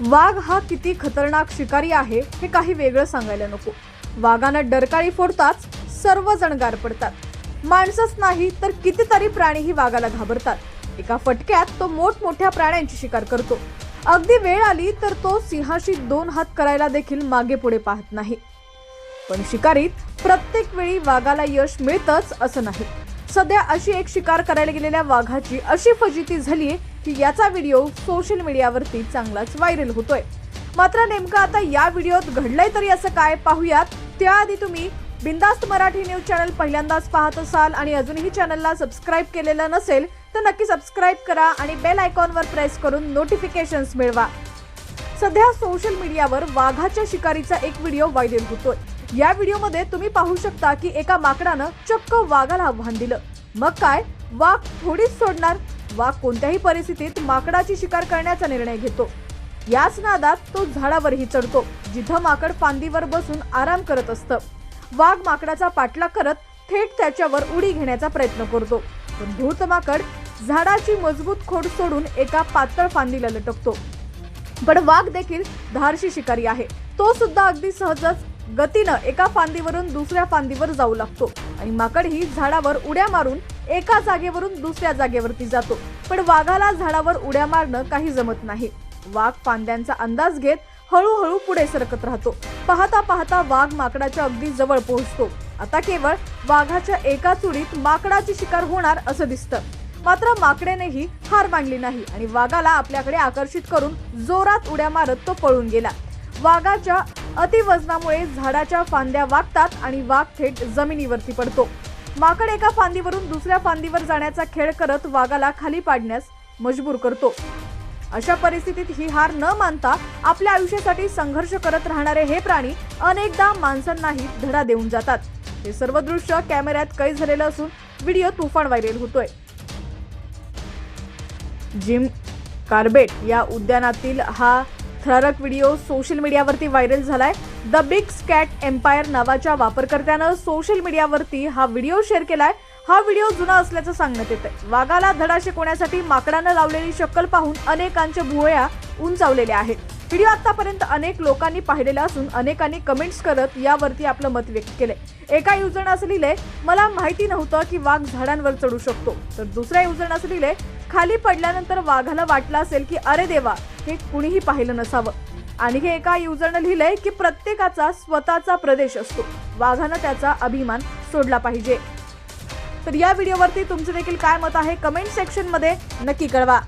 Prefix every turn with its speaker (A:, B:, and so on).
A: वाघ हा किती खतरनाक शिकारी आहे हे काही वेगळं सांगायला नको. वाघानं डरकाळी फोडताच सर्वजण गार पडतात. माणसंच नाही तर कितीतरी प्राणीही वाघाला घाबरतात. एका फटक्यात तो मोठमोठ्या प्राण्यांची शिकार करतो. अगदी वेळ आली तर तो सिंहाशी दोन हात करायला देखील मागे पुढे पाहत नाही. पण शिकारीत प्रत्येक वेळी वाघाला यश मिळतच असं नाही. सध्या अशी एक शिकार करायला गेलेल्या वाघाची अशी फजिती झालीये की याचा व्हिडिओ सोशल मीडियावरती चांगलाच व्हायरल होतोय. मात्र नेमकं आता या व्हिडिओत घडलंय तरी असं काय पाहूयात. त्याआधी तुम्ही बिंदास्त मराठी न्यूज चॅनल पहिल्यांदाच पाहत असाल आणि अजूनही चॅनलला सबस्क्राईब केलेलं नसेल तर नक्की सबस्क्राईब करा आणि बेल आयकॉनवर प्रेस करून नोटिफिकेशन्स मिळवा. सध्या सोशल मीडियावर वाघाच्या शिकारीचा एक व्हिडिओ व्हायरल होतोय. या व्हिडिओमध्ये तुम्ही पाहू शकता की एका माकडानं चक्क वाघाला आव्हान दिलं. मग काय? वाघ थोडीच सोडणार? वाघ कोणत्याही परिस्थितीत माकडाची शिकार करण्याचा निर्णय घेतो. याच नादात तो झाडावरही चढतो जिथं माकड फांदीवर बसून आराम करत असतं. वाघ माकडाचा पाठलाग करत थेट त्याच्यावर उडी घेण्याचा प्रयत्न करतो. पण धूर्त माकड झाडाची मजबूत खोड सोडून एका पातळ फांदीला लटकतो. पण वाघ देखील धारशी शिकारी आहे. तो सुद्धा अगदी सहजच गतीनं एका फांदीवरून दुसऱ्या फांदीवर जाऊ लागतो आणि माकड ही झाडावर उड्या मारून एका जागेवरून दुसऱ्या जागेवरती जातो. पण वाघाला झाडावर उड्या मारणं काही जमत नाही. वाघ फांद्यांचा अंदाज घेत हळूहळू पुढे सरकत राहतो. पाहता पाहता वाघ माकडाच्या अगदी जवळ पोहोचतो. आता केवळ वाघाच्या एका चुडीत माकडाची शिकार होणार असं दिसतं. मात्र माकडेनेही हार मानली नाही आणि वाघाला आपल्याकडे आकर्षित करून जोरात उड्या मारत तो पळून गेला. वाघाच्या अतिवजनामुळे झाडाच्या फांद्या वागतात आणि वाघ थेट जमिनीवरती पडतो. माकड एका फांदीवरून दुसऱ्या फांदीवर जाण्याचा खेळ करत वाघाला खाली पाडण्यास मजबूर करतो. अशा परिस्थितीत ही हार न मानता आपल्या आयुष्यासाठी संघर्ष करत राहणारे हे प्राणी अनेकदा माणसांनाही धडा देऊन जातात. हे सर्व दृश्य कॅमेऱ्यात कैद झालेलं असून व्हिडिओ तुफान व्हायरल होतोय. जिम कार्बेट या उद्यानातील हा थरारक व्हिडिओ सोशल मीडियावरती व्हायरल झालाय. द बिग स्कॅट एम्पायर नावाच्या वापरकर्त्यानं सोशल मीडियावरती हा व्हिडिओ शेअर केलाय. हा व्हिडिओ जुना असल्याचं सांगण्यात येत आहे वाघाला धडा शिकवण्यासाठी माकडानं लावलेली शक्कल पाहून अनेकांच्या भुवया उंचावलेल्या आहेत. व्हिडिओ आतापर्यंत अनेक लोकांनी पाहिलेला असून अनेकांनी कमेंट्स करत यावरती आपलं मत व्यक्त केले एका युजरनं असं लिहिलंय मला माहिती नव्हतं की वाघ झाडांवर चढू शकतो. तर दुसऱ्या युजरनं असं लिहिलंय खाली पडल्यानंतर वाघाला वाटलं असेल की अरे देवा हे कुणीही पाहिलं नसावं. आणखी एका युजरनं लिहिलंय की प्रत्येकाचा स्वतःचा प्रदेश असतो. वाघानं त्याचा अभिमान सोडला पाहिजे. तर या व्हिडिओवरती तुमचं देखील काय मत आहे? कमेंट सेक्शनमध्ये नक्की कळवा.